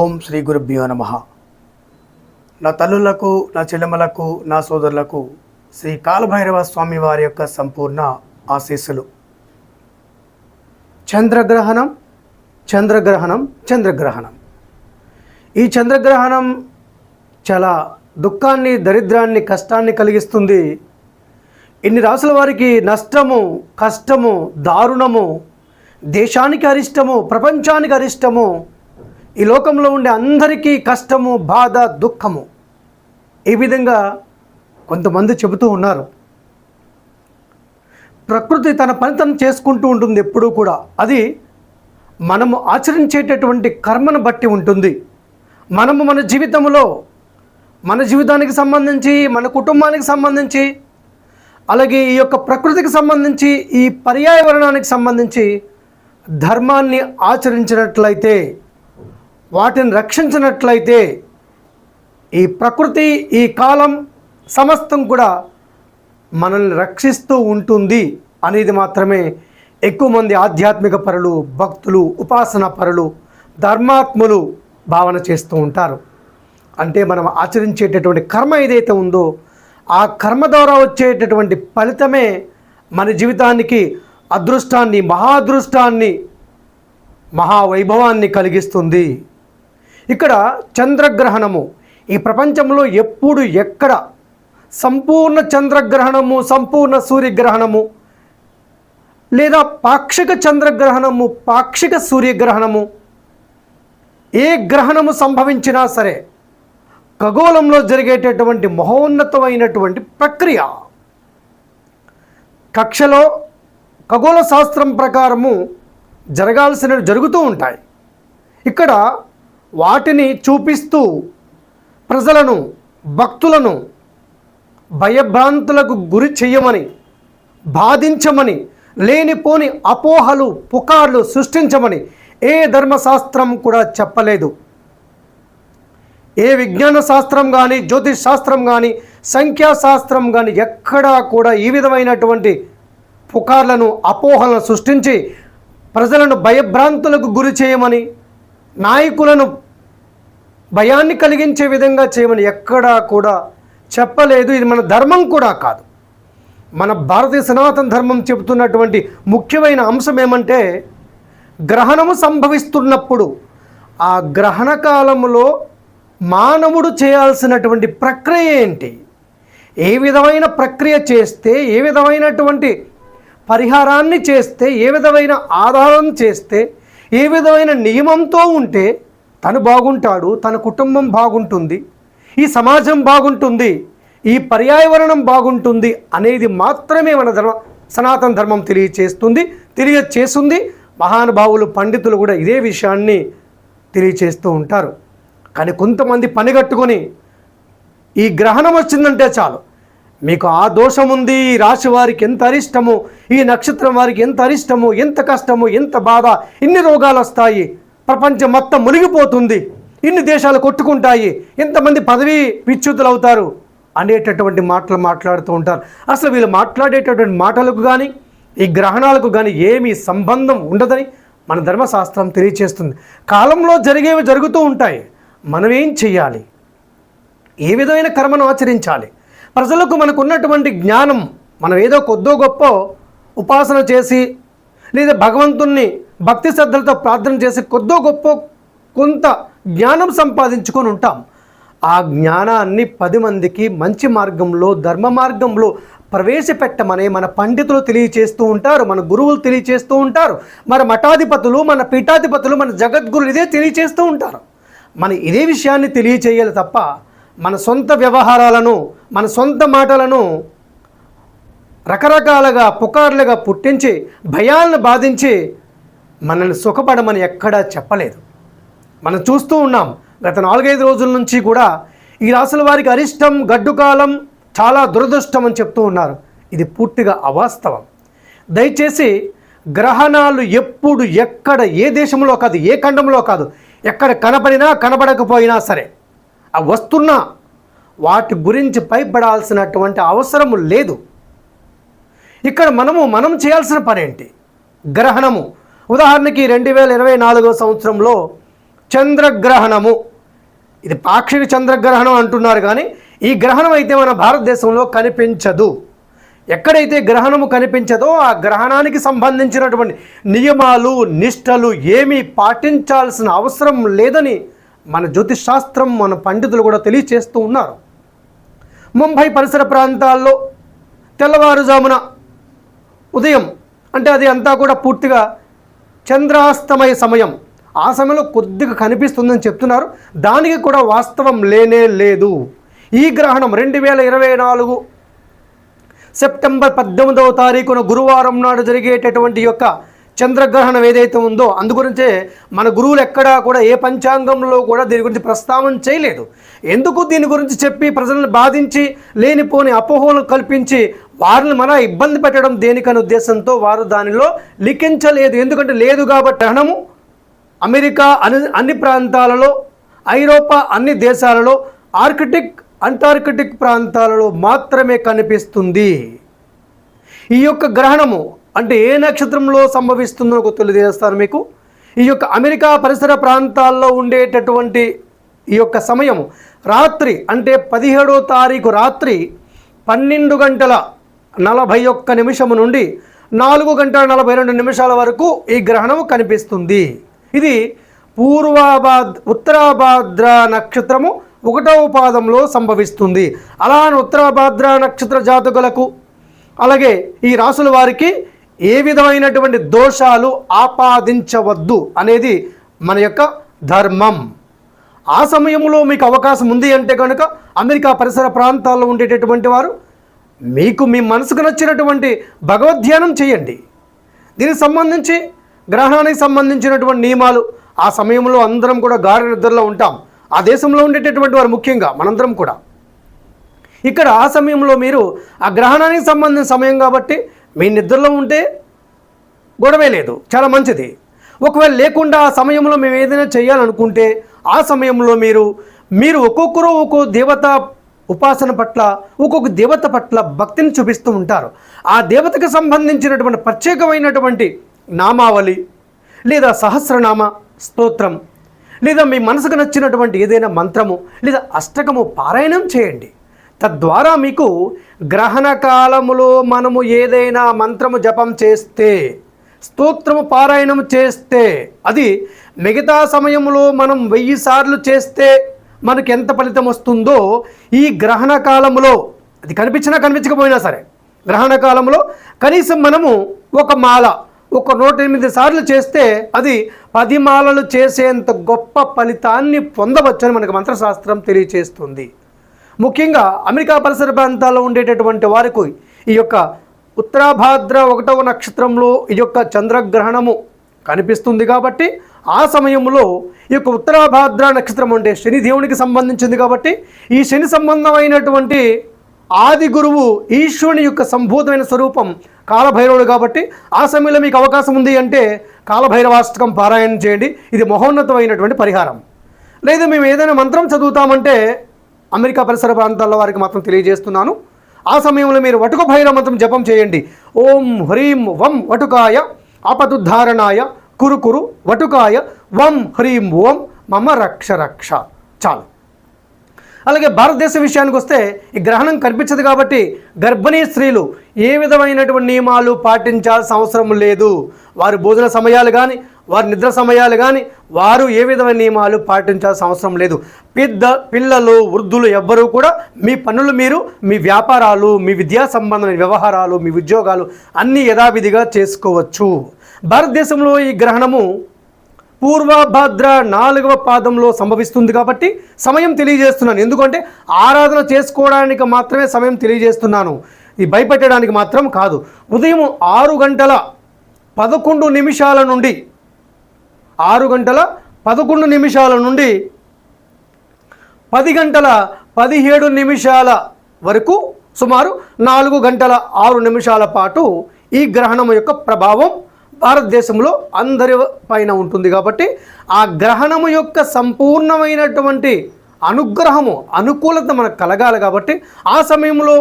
ఓం శ్రీ గురుభ్యో నమ. నా తల్లులకు నా చెల్లెమలకు నా సోదరులకు శ్రీ కాలభైరవ స్వామి వారి యొక్క సంపూర్ణ ఆశీస్సులు. చంద్రగ్రహణం చంద్రగ్రహణం చంద్రగ్రహణం. ఈ చంద్రగ్రహణం చాలా దుఃఖాన్ని దరిద్రాన్ని కష్టాన్ని కలిగిస్తుంది. ఇన్ని రాసుల వారికి నష్టము కష్టము దారుణము దేశానికి అరిష్టము ప్రపంచానికి అరిష్టము ఈ లోకంలో ఉండే అందరికీ కష్టము బాధ దుఃఖము ఈ విధంగా కొంతమంది చెబుతూ ఉన్నారు. ప్రకృతి తన పని తను చేసుకుంటూ ఉంటుంది ఎప్పుడూ కూడా. అది మనము ఆచరించేటటువంటి కర్మను బట్టి ఉంటుంది. మనము మన జీవితంలో మన జీవితానికి సంబంధించి మన కుటుంబానికి సంబంధించి అలాగే ఈ యొక్క ప్రకృతికి సంబంధించి ఈ పర్యావరణానికి సంబంధించి ధర్మాన్ని ఆచరించినట్లయితే వాటిని రక్షించినట్లయితే ఈ ప్రకృతి ఈ కాలం సమస్తం కూడా మనల్ని రక్షిస్తూ ఉంటుంది అనేది మాత్రమే ఎక్కువ మంది ఆధ్యాత్మిక పరులు భక్తులు ఉపాసన పరులు ధర్మాత్ములు భావన చేస్తూ ఉంటారు. అంటే మనం ఆచరించేటటువంటి కర్మ ఏదైతే ఉందో ఆ కర్మ ద్వారా వచ్చేటటువంటి ఫలితమే మన జీవితానికి అదృష్టాన్ని మహాదృష్టాన్ని మహావైభవాన్ని కలిగిస్తుంది. ఇక్కడ చంద్రగ్రహణము. ఈ ప్రపంచంలో ఎప్పుడు ఎక్కడ సంపూర్ణ చంద్రగ్రహణము సంపూర్ణ సూర్యగ్రహణము లేదా పాక్షిక చంద్రగ్రహణము పాక్షిక సూర్యగ్రహణము ఏ గ్రహణము సంభవించినా సరే ఖగోళంలో జరిగేటటువంటి మహోన్నతమైనటువంటి ప్రక్రియ. కక్షలో ఖగోళ శాస్త్రం ప్రకారము జరగాల్సినవి జరుగుతూ ఉంటాయి. ఇక్కడ వాటిని చూపిస్తూ ప్రజలను భక్తులను భయభ్రాంతులకు గురి చెయ్యమని బాధించమని లేనిపోని అపోహలు పుకార్లు సృష్టించమని ఏ ధర్మశాస్త్రం కూడా చెప్పలేదు. ఏ విజ్ఞాన శాస్త్రం కానీ జ్యోతిష్ శాస్త్రం కానీ సంఖ్యాశాస్త్రం కానీ ఎక్కడా కూడా ఈ విధమైనటువంటి పుకార్లను అపోహలను సృష్టించి ప్రజలను భయభ్రాంతులకు గురి చేయమని నాయకులను భయాన్ని కలిగించే విధంగా చేయమని ఎక్కడా కూడా చెప్పలేదు. ఇది మన ధర్మం కూడా కాదు. మన భారతీయ సనాతన ధర్మం చెబుతున్నటువంటి ముఖ్యమైన అంశం ఏమంటే గ్రహణము సంభవిస్తున్నప్పుడు ఆ గ్రహణ కాలములో మానవుడు చేయాల్సినటువంటి ప్రక్రియ ఏంటి? ఏ విధమైన ప్రక్రియ చేస్తే ఏ విధమైనటువంటి పరిహారాన్ని చేస్తే ఏ విధమైన ఆధారం చేస్తే ఏ విధమైన నియమంతో ఉంటే తను బాగుంటాడు తన కుటుంబం బాగుంటుంది ఈ సమాజం బాగుంటుంది ఈ పర్యావరణం బాగుంటుంది అనేది మాత్రమే మన ధర్మ సనాతన ధర్మం తెలియచేస్తుంది తెలియచేస్తుంది. మహానుభావులు పండితులు కూడా ఇదే విషయాన్ని తెలియచేస్తూ ఉంటారు. కానీ కొంతమంది పనిగట్టుకొని ఈ గ్రహణం వచ్చిందంటే చాలు. మీకు ఆ దోషం ఉంది ఈ రాశి వారికి ఎంత అరిష్టము ఈ నక్షత్రం వారికి ఎంత అరిష్టము ఎంత కష్టము ఎంత బాధ ఇన్ని రోగాలు వస్తాయి ప్రపంచం మొత్తం మునిగిపోతుంది ఇన్ని దేశాలు కొట్టుకుంటాయి ఎంతమంది పదవి విచ్యుతులు అవుతారు అనేటటువంటి మాటలు మాట్లాడుతూ ఉంటారు. అసలు వీళ్ళు మాట్లాడేటటువంటి మాటలకు కానీ ఈ గ్రహణాలకు కానీ ఏమీ సంబంధం ఉండదని మన ధర్మశాస్త్రం తెలియచేస్తుంది. కాలంలో జరిగేవి జరుగుతూ ఉంటాయి. మనం ఏం చెయ్యాలి? ఏ విధమైన కర్మను ఆచరించాలి? ప్రజలకు మనకు ఉన్నటువంటి జ్ఞానం మనం ఏదో కొద్దో గొప్ప ఉపాసన చేసి లేదా భగవంతుణ్ణి భక్తి శ్రద్ధలతో ప్రార్థన చేసి కొద్దో గొప్ప కొంత జ్ఞానం సంపాదించుకొని ఉంటాం. ఆ జ్ఞానాన్ని పది మందికి మంచి మార్గంలో ధర్మ మార్గంలో ప్రవేశపెట్టమని మన పండితులు తెలియచేస్తూ ఉంటారు మన గురువులు తెలియచేస్తూ ఉంటారు మన మఠాధిపతులు మన పీఠాధిపతులు మన జగద్గురులు ఇదే తెలియచేస్తూ ఉంటారు. మన ఇదే విషయాన్ని తెలియచేయాలి తప్ప మన సొంత వ్యవహారాలను మన సొంత మాటలను రకరకాలుగా పుకార్లుగా పుట్టించి భయాలను బాధించి మనల్ని సుఖపడమని ఎక్కడా చెప్పలేదు. మనం చూస్తూ ఉన్నాం గత నాలుగైదు రోజుల నుంచి కూడా ఈ రాసుల వారికి అరిష్టం గడ్డుకాలం చాలా దురదృష్టం అని చెప్తూ ఉన్నారు. ఇది పూర్తిగా అవాస్తవం. దయచేసి గ్రహణాలు ఎప్పుడు ఎక్కడ ఏ దేశంలో కాదు ఏ ఖండంలో కాదు ఎక్కడ కనపడినా కనబడకపోయినా సరే వస్తున్నా వాటి గురించి భయపడాల్సినటువంటి అవసరము లేదు. ఇక్కడ మనము మనం చేయాల్సిన పనేంటి? గ్రహణము. ఉదాహరణకి రెండు వేల ఇరవై నాలుగో సంవత్సరంలో చంద్రగ్రహణము. ఇది పాక్షిక చంద్రగ్రహణం అంటున్నారు కానీ ఈ గ్రహణం అయితే మన భారతదేశంలో కనిపించదు. ఎక్కడైతే గ్రహణము కనిపించదో ఆ గ్రహణానికి సంబంధించినటువంటి నియమాలు నిష్టలు ఏమీ పాటించాల్సిన అవసరం లేదని మన శాస్త్రం మన పండితులు కూడా తెలియచేస్తూ ఉన్నారు. ముంబై పరిసర ప్రాంతాల్లో తెల్లవారుజామున ఉదయం అంటే అది అంతా కూడా పూర్తిగా చంద్రాస్తమయ సమయం. ఆ సమయంలో కొద్దిగా కనిపిస్తుందని చెప్తున్నారు. దానికి కూడా వాస్తవం లేనే లేదు. ఈ గ్రహణం రెండు వేల ఇరవై నాలుగు సెప్టెంబర్ పద్దెనిమిదవ తారీఖున గురువారం నాడు జరిగేటటువంటి యొక్క చంద్రగ్రహణం ఏదైతే ఉందో అందుగురించే మన గురువులు ఎక్కడా కూడా ఏ పంచాంగంలో కూడా దీని గురించి ప్రస్తావన చేయలేదు. ఎందుకు దీని గురించి చెప్పి ప్రజలను బాధించి లేనిపోని అపోహలు కల్పించి వారిని మన ఇబ్బంది పెట్టడం దేనికని ఉద్దేశంతో వారు దానిలో లిఖించలేదు. ఎందుకంటే లేదు కాబట్టి గ్రహణము అమెరికా అన్ని అన్ని ప్రాంతాలలో ఐరోపా అన్ని దేశాలలో ఆర్కిటిక్ అంటార్కిటిక్ ప్రాంతాలలో మాత్రమే కనిపిస్తుంది. ఈ యొక్క గ్రహణము అంటే ఏ నక్షత్రంలో సంభవిస్తుందో ఒక తెలియజేస్తాను మీకు. ఈ యొక్క అమెరికా పరిసర ప్రాంతాల్లో ఉండేటటువంటి ఈ యొక్క సమయం రాత్రి అంటే పదిహేడో తారీఖు రాత్రి పన్నెండు గంటల నలభై ఒక్క నిమిషము నుండి నాలుగు గంటల నలభై రెండు నిమిషాల వరకు ఈ గ్రహణం కనిపిస్తుంది. ఇది పూర్వాభాద్ ఉత్తరాభాద్ర నక్షత్రము ఒకటవ పాదంలో సంభవిస్తుంది. అలా అని ఉత్తరాభాద్ర నక్షత్ర జాతకులకు అలాగే ఈ రాసుల వారికి ఏ విధమైనటువంటి దోషాలు ఆపాదించవద్దు అనేది మన యొక్క ధర్మం. ఆ సమయంలో మీకు అవకాశం ఉంది అంటే కనుక అమెరికా పరిసర ప్రాంతాల్లో ఉండేటటువంటి వారు మీకు మీ మనసుకు నచ్చినటువంటి భగవద్ధ్యానం చేయండి. దీనికి సంబంధించి గ్రహణానికి సంబంధించినటువంటి నియమాలు ఆ సమయంలో అందరం కూడా గాఢ నిద్రలో ఉంటాం. ఆ దేశంలో ఉండేటటువంటి వారు ముఖ్యంగా మనందరం కూడా. ఇక్కడ ఆ సమయంలో మీరు ఆ గ్రహణానికి సంబంధించిన సమయం కాబట్టి మీ నిద్రలో ఉంటే గొడవే లేదు. చాలా మంచిది. ఒకవేళ లేకుండా ఆ సమయంలో మేము ఏదైనా చేయాలనుకుంటే ఆ సమయంలో మీరు మీరు ఒక్కొక్కరు ఒక్కో దేవత ఉపాసన పట్ల ఒక్కొక్క దేవత పట్ల భక్తిని చూపిస్తూ ఉంటారు. ఆ దేవతకు సంబంధించినటువంటి ప్రత్యేకమైనటువంటి నామావళి లేదా సహస్రనామ స్తోత్రం లేదా మీ మనసుకు నచ్చినటువంటి ఏదైనా మంత్రము లేదా అష్టకము పారాయణం చేయండి. తద్వారా మీకు గ్రహణ కాలములో మనము ఏదైనా మంత్రము జపం చేస్తే స్తోత్రము పారాయణం చేస్తే అది మిగతా సమయంలో మనం వెయ్యి సార్లు చేస్తే మనకు ఎంత ఫలితం వస్తుందో ఈ గ్రహణ కాలములో అది కనిపించినా కనిపించకపోయినా సరే గ్రహణ కాలంలో కనీసం మనము ఒక మాల ఒక నూట ఎనిమిది సార్లు చేస్తే అది పది మాలలు చేసేంత గొప్ప ఫలితాన్ని పొందవచ్చని మనకు మంత్రశాస్త్రం తెలియచేస్తుంది. ముఖ్యంగా అమెరికా పరిసర ప్రాంతాల్లో ఉండేటటువంటి వారికి ఈ యొక్క ఉత్తరాభాద్ర ఒకటవ నక్షత్రంలో ఈ యొక్క చంద్రగ్రహణము కనిపిస్తుంది కాబట్టి ఆ సమయంలో ఈ యొక్క ఉత్తరాభాద్ర నక్షత్రం అంటే శని దేవునికి సంబంధించింది కాబట్టి ఈ శని సంబంధమైనటువంటి ఆది గురువు ఈశ్వరుని యొక్క సంభూతమైన స్వరూపం కాలభైరవుడు కాబట్టి ఆ సమయంలో మీకు అవకాశం ఉంది అంటే కాలభైరవాష్టకం పారాయణం చేయండి. ఇది మహోన్నతమైనటువంటి పరిహారం. లేదా మేము ఏదైనా మంత్రం చదువుతామంటే అమెరికా పరిసర ప్రాంతాల్లో వారికి మాత్రం తెలియజేస్తున్నాను. ఆ సమయంలో మీరు వటుక భైరవ మంత్రం జపం చేయండి. ఓం హ్రీం వం వటుకాయ ఆపదుద్ధారణాయ కురు కురు వటుకాయ వం హ్రీం ఓం మమ రక్ష రక్ష. చాలు. అలాగే భారతదేశ విషయానికి వస్తే ఈ గ్రహణం కనిపించదు కాబట్టి గర్భిణీ స్త్రీలు ఏ విధమైనటువంటి నియమాలు పాటించాల్సిన అవసరం లేదు. వారి భోజన సమయాలు కానీ వారి నిద్ర సమయాలు కానీ వారు ఏ విధమైన నియమాలు పాటించాల్సిన అవసరం లేదు. పెద్ద పిల్లలు వృద్ధులు ఎవ్వరూ కూడా మీ పనులు మీరు మీ వ్యాపారాలు మీ విద్యా సంబంధమైన వ్యవహారాలు మీ ఉద్యోగాలు అన్నీ యథావిధిగా చేసుకోవచ్చు. భారతదేశంలో ఈ గ్రహణము పూర్వభద్ర నాలుగవ పాదంలో సంభవిస్తుంది కాబట్టి సమయం తెలియజేస్తున్నాను. ఎందుకంటే ఆరాధన చేసుకోవడానికి మాత్రమే సమయం తెలియజేస్తున్నాను. ఇది భయపెట్టడానికి మాత్రం కాదు. ఉదయం ఆరు గంటల పదకొండు నిమిషాల నుండి ఆరు గంటల పదకొండు నిమిషాల నుండి పది గంటల పదిహేడు నిమిషాల వరకు సుమారు నాలుగు గంటల ఆరు నిమిషాల పాటు ఈ గ్రహణం యొక్క ప్రభావం భారతదేశంలో అందరి పైన ఉంటుంది కాబట్టి ఆ గ్రహణము యొక్క సంపూర్ణమైనటువంటి అనుగ్రహము అనుకూలత మనకు కలగాలి కాబట్టి ఆ సమయంలో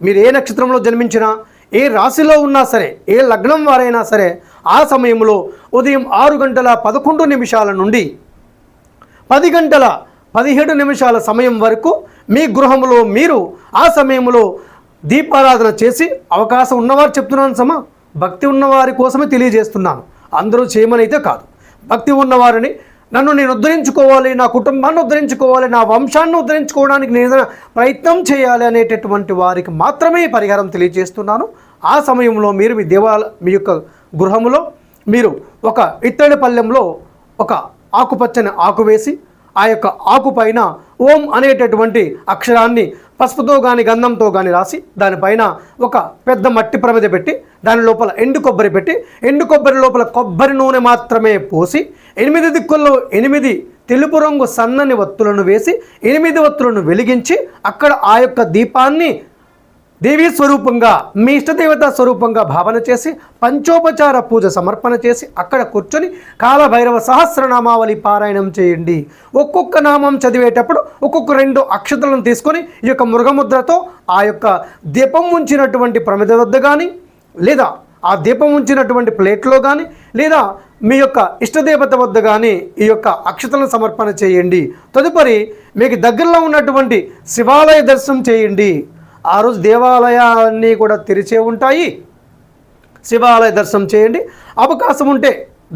మీరు ఏ నక్షత్రంలో జన్మించినా ఏ రాశిలో ఉన్నా సరే ఏ లగ్నం వారైనా సరే ఆ సమయంలో ఉదయం ఆరు గంటల పదకొండు నిమిషాల నుండి పది గంటల పదిహేడు నిమిషాల సమయం వరకు మీ గృహంలో మీరు ఆ సమయంలో దీపారాధన చేసి అవకాశం ఉన్నవారు చెప్తున్నాను సమా భక్తి ఉన్నవారి కోసమే తెలియజేస్తున్నాను. అందరూ చేయమనైతే కాదు. భక్తి ఉన్నవారిని నన్ను నేను ఉద్ధరించుకోవాలి నా కుటుంబాన్ని ఉద్ధరించుకోవాలి నా వంశాన్ని ఉద్ధరించుకోవడానికి నేను ఏదైనా ప్రయత్నం చేయాలి అనేటటువంటి వారికి మాత్రమే పరిహారం తెలియజేస్తున్నాను. ఆ సమయంలో మీరు మీ దేవాల మీ యొక్క గృహములో మీరు ఒక ఇత్తడి పళ్ళెంలో ఒక ఆకుపచ్చని ఆకు వేసి ఆ యొక్క ఆకుపైన ఓం అనేటటువంటి అక్షరాన్ని పసుపుతో కానీ గంధంతో కానీ రాసి దానిపైన ఒక పెద్ద మట్టి ప్రమిద పెట్టి దాని లోపల ఎండు కొబ్బరి పెట్టి ఎండు కొబ్బరి లోపల కొబ్బరి నూనె మాత్రమే పోసి ఎనిమిది దిక్కుల్లో ఎనిమిది తెలుపు రంగు సన్నని వత్తులను వేసి ఎనిమిది వత్తులను వెలిగించి అక్కడ ఆ యొక్క దీపాన్ని దేవీ స్వరూపంగా మీ ఇష్టదేవత స్వరూపంగా భావన చేసి పంచోపచార పూజ సమర్పణ చేసి అక్కడ కూర్చొని కాలభైరవ సహస్రనామావళి పారాయణం చేయండి. ఒక్కొక్క నామం చదివేటప్పుడు ఒక్కొక్క రెండు అక్షతలను తీసుకొని ఈ యొక్క మృగముద్రతో ఆ యొక్క దీపం ఉంచినటువంటి ప్రమిద వద్ద కానీ లేదా ఆ దీపం ఉంచినటువంటి ప్లేట్లో కానీ లేదా మీ యొక్క ఇష్టదేవత వద్ద కానీ ఈ యొక్క అక్షతలను సమర్పణ చేయండి. తదుపరి మీకు దగ్గరలో ఉన్నటువంటి శివాలయ దర్శనం చేయండి. ఆ రోజు దేవాలయాలన్నీ కూడా తెరిచే ఉంటాయి. శివాలయ దర్శనం చేయండి. అవకాశం ఉంటే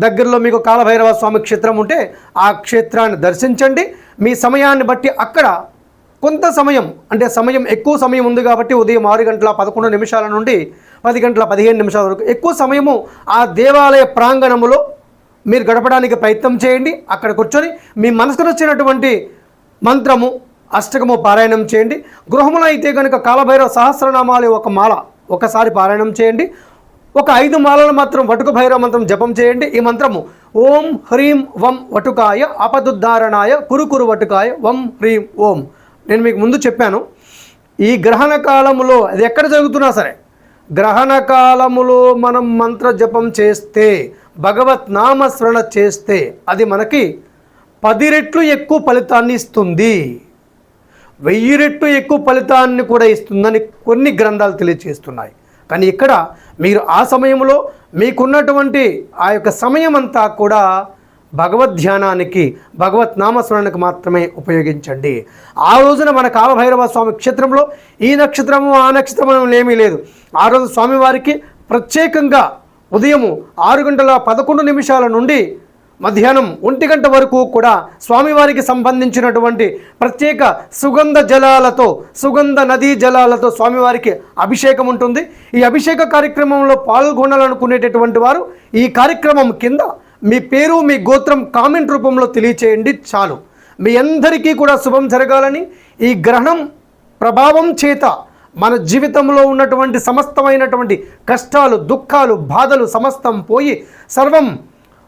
దగ్గరలో మీకు కాలభైరవ స్వామి క్షేత్రం ఉంటే ఆ క్షేత్రాన్ని దర్శించండి. మీ సమయాన్ని బట్టి అక్కడ కొంత సమయం అంటే సమయం ఎక్కువ సమయం ఉంది కాబట్టి ఉదయం ఆరు గంటల పదకొండు నిమిషాల నుండి పది గంటల పదిహేను నిమిషాల వరకు ఎక్కువ సమయము ఆ దేవాలయ ప్రాంగణములో మీరు గడపడానికి ప్రయత్నం చేయండి. అక్కడ కూర్చొని మీ మనసుకు వచ్చినటువంటి మంత్రము అష్టకము పారాయణం చేయండి. గృహములో అయితే కనుక కాలభైరవ సహస్రనామాలు ఒక మాల ఒకసారి పారాయణం చేయండి. ఒక ఐదు మాలలు మాత్రం వటుక భైరవ మంత్రం జపం చేయండి. ఈ మంత్రము ఓం హ్రీం వం వటుకాయ అపదుద్ధారణాయ కురుకురు వటుకాయ వం హ్రీం ఓం. నేను మీకు ముందు చెప్పాను ఈ గ్రహణ కాలములో అది ఎక్కడ జరుగుతున్నా సరే గ్రహణ కాలములో మనం మంత్ర జపం చేస్తే భగవత్ నామస్మరణ చేస్తే అది మనకి పది రెట్లు ఎక్కువ ఫలితాన్ని ఇస్తుంది. వెయ్యి రెట్లు ఎక్కువ ఫలితాన్ని కూడా ఇస్తుందని కొన్ని గ్రంథాలు తెలియజేస్తున్నాయి కానీ ఇక్కడ మీరు ఆ సమయంలో మీకున్నటువంటి ఆ యొక్క సమయం అంతా కూడా భగవద్ ధ్యానానికి భగవత్ నామస్మరణకు మాత్రమే ఉపయోగించండి. ఆ రోజున మన కాలభైరవ స్వామి క్షేత్రంలో ఈ నక్షత్రము ఆ నక్షత్రము ఏమీ లేదు. ఆ రోజు స్వామివారికి ప్రత్యేకంగా ఉదయము ఆరు గంటల పదకొండు నిమిషాల నుండి మధ్యాహ్నం ఒంటి గంట వరకు కూడా స్వామివారికి సంబంధించినటువంటి ప్రత్యేక సుగంధ జలాలతో సుగంధ నదీ జలాలతో స్వామివారికి అభిషేకం ఉంటుంది. ఈ అభిషేక కార్యక్రమంలో పాల్గొనాలనుకునేటటువంటి వారు ఈ కార్యక్రమం కింద మీ పేరు మీ గోత్రం కామెంట్ రూపంలో తెలియచేయండి చాలు. మీ అందరికీ కూడా శుభం జరగాలని ఈ గ్రహణం ప్రభావం చేత మన జీవితంలో ఉన్నటువంటి సమస్తమైనటువంటి కష్టాలు దుఃఖాలు బాధలు సమస్తం పోయి సర్వం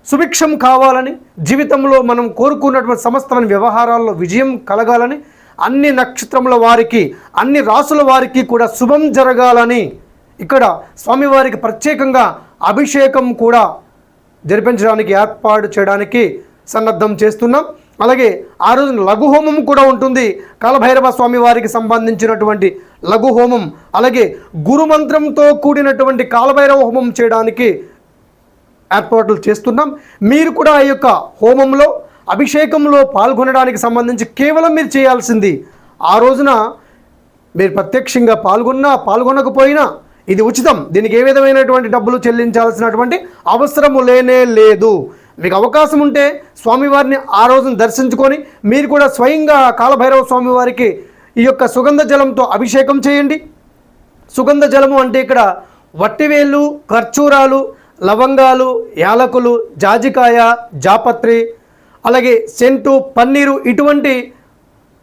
సుభిక్షం కావాలని జీవితంలో మనం కోరుకున్నటువంటి సమస్తమైన వ్యవహారాల్లో విజయం కలగాలని అన్ని నక్షత్రముల వారికి అన్ని రాసుల వారికి కూడా శుభం జరగాలని ఇక్కడ స్వామివారికి ప్రత్యేకంగా అభిషేకం కూడా జరిపించడానికి ఏర్పాటు చేయడానికి సన్నద్ధం చేస్తున్నాం. అలాగే ఆ రోజున లఘు హోమం కూడా ఉంటుంది. కాలభైరవ స్వామి వారికి సంబంధించినటువంటి లఘు హోమం అలాగే గురుమంత్రంతో కూడినటువంటి కాలభైరవ హోమం చేయడానికి ఏర్పాట్లు చేస్తున్నాం. మీరు కూడా ఆ యొక్క హోమంలో అభిషేకంలో పాల్గొనడానికి సంబంధించి కేవలం మీరు చేయాల్సింది ఆ రోజున మీరు ప్రత్యక్షంగా పాల్గొన్నా పాల్గొనకపోయినా ఇది ఉచితం. దీనికి ఏ విధమైనటువంటి డబ్బులు చెల్లించాల్సినటువంటి అవసరము లేనే లేదు. మీకు అవకాశం ఉంటే స్వామివారిని ఆ రోజున దర్శించుకొని మీరు కూడా స్వయంగా కాలభైరవ స్వామివారికి ఈ యొక్క సుగంధ జలంతో అభిషేకం చేయండి. సుగంధ జలము అంటే ఇక్కడ వట్టివేళ్ళు ఖర్చూరాలు లవంగాలు యాలకులు జాజికాయ జాపత్రి అలాగే సెంటు పన్నీరు ఇటువంటి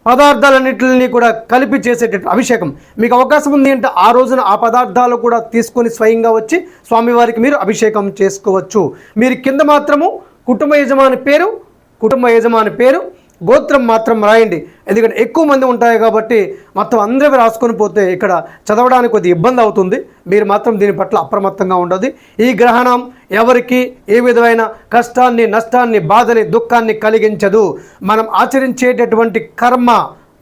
పదార్థాలన్నింటిని కూడా కలిపి చేసేటట్టు అభిషేకం. మీకు అవకాశం ఉంది అంటే ఆ రోజున ఆ పదార్థాలు కూడా తీసుకొని స్వయంగా వచ్చి స్వామివారికి మీరు అభిషేకం చేసుకోవచ్చు. మీరు కింద మాత్రము కుటుంబ యజమాని పేరు కుటుంబ యజమాని పేరు గోత్రం మాత్రం రాయండి. ఎందుకంటే ఎక్కువ మంది ఉంటాయి కాబట్టి మొత్తం అందరివి రాసుకొని పోతే ఇక్కడ చదవడానికి కొద్ది ఇబ్బంది అవుతుంది. మీరు మాత్రం దీని పట్ల అప్రమత్తంగా ఉండదు ఈ గ్రహణం ఎవరికి ఏ విధమైన కష్టాన్ని నష్టాన్ని బాధని దుఃఖాన్ని కలిగించదు. మనం ఆచరించేటటువంటి కర్మ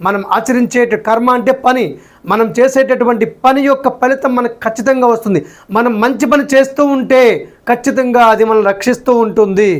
మనం ఆచరించేట కర్మ అంటే పని. మనం చేసేటటువంటి పని యొక్క ఫలితం మనకు ఖచ్చితంగా వస్తుంది. మనం మంచి పని చేస్తూ ఉంటే ఖచ్చితంగా అది మనం రక్షిస్తూ ఉంటుంది.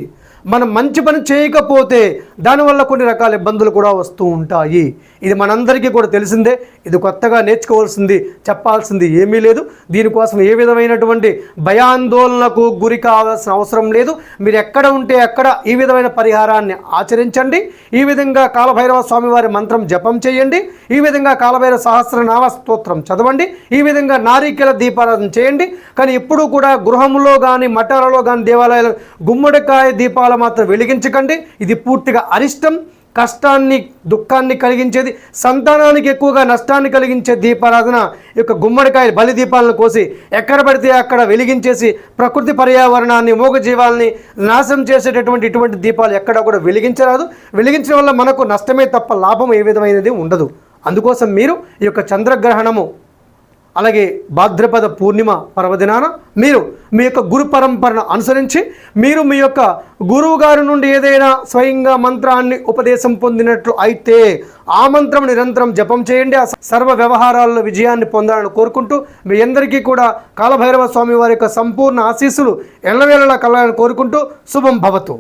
మనం మంచి పని చేయకపోతే దానివల్ల కొన్ని రకాల ఇబ్బందులు కూడా వస్తూ ఉంటాయి. ఇది మనందరికీ కూడా తెలిసిందే. ఇది కొత్తగా నేర్చుకోవాల్సింది చెప్పాల్సింది ఏమీ లేదు. దీనికోసం ఏ విధమైనటువంటి భయాందోళనకు గురి కావాల్సిన అవసరం లేదు. మీరు ఎక్కడ ఉంటే అక్కడ ఈ విధమైన పరిహారాన్ని ఆచరించండి. ఈ విధంగా కాలభైరవ స్వామి వారి మంత్రం జపం చేయండి. ఈ విధంగా కాలభైరవ సహస్రనామ స్తోత్రం చదవండి. ఈ విధంగా నారికెల దీపారాధన చేయండి. కానీ ఎప్పుడూ కూడా గృహంలో కానీ మఠాలలో కానీ దేవాలయాలు గుమ్మడికాయ దీపాలు మాత్రం వెలిగించకండి. ఇది పూర్తిగా అరిష్టం. కష్టాన్ని దుఃఖాన్ని కలిగించేది సంతానానికి ఎక్కువగా నష్టాన్ని కలిగించే దీపారాధన యొక్క గుమ్మడికాయ బలి దీపాలను కోసి ఎక్కడ పడితే అక్కడ వెలిగించేసి ప్రకృతి పర్యావరణాన్ని మూగజీవాల్ని నాశనం చేసేటటువంటి ఇటువంటి దీపాలు ఎక్కడ కూడా వెలిగించరాదు. వెలిగించడం వల్ల మనకు నష్టమే తప్ప లాభం ఏ విధమైనది ఉండదు. అందుకోసం మీరు ఈ యొక్క చంద్రగ్రహణము అలాగే భాద్రపద పూర్ణిమ పర్వదినాన మీరు మీ యొక్క గురు పరంపరను అనుసరించి మీరు మీ యొక్క గురువు గారి నుండి ఏదైనా స్వయంగా మంత్రాన్ని ఉపదేశం పొందినట్లు అయితే ఆ మంత్రం నిరంతరం జపం చేయండి. ఆ సర్వ వ్యవహారాల్లో విజయాన్ని పొందాలని కోరుకుంటూ మీ అందరికీ కూడా కాలభైరవ స్వామి వారి యొక్క సంపూర్ణ ఆశీస్సులు ఎల్లవేళలా కలగాలని కోరుకుంటూ శుభం భవతు.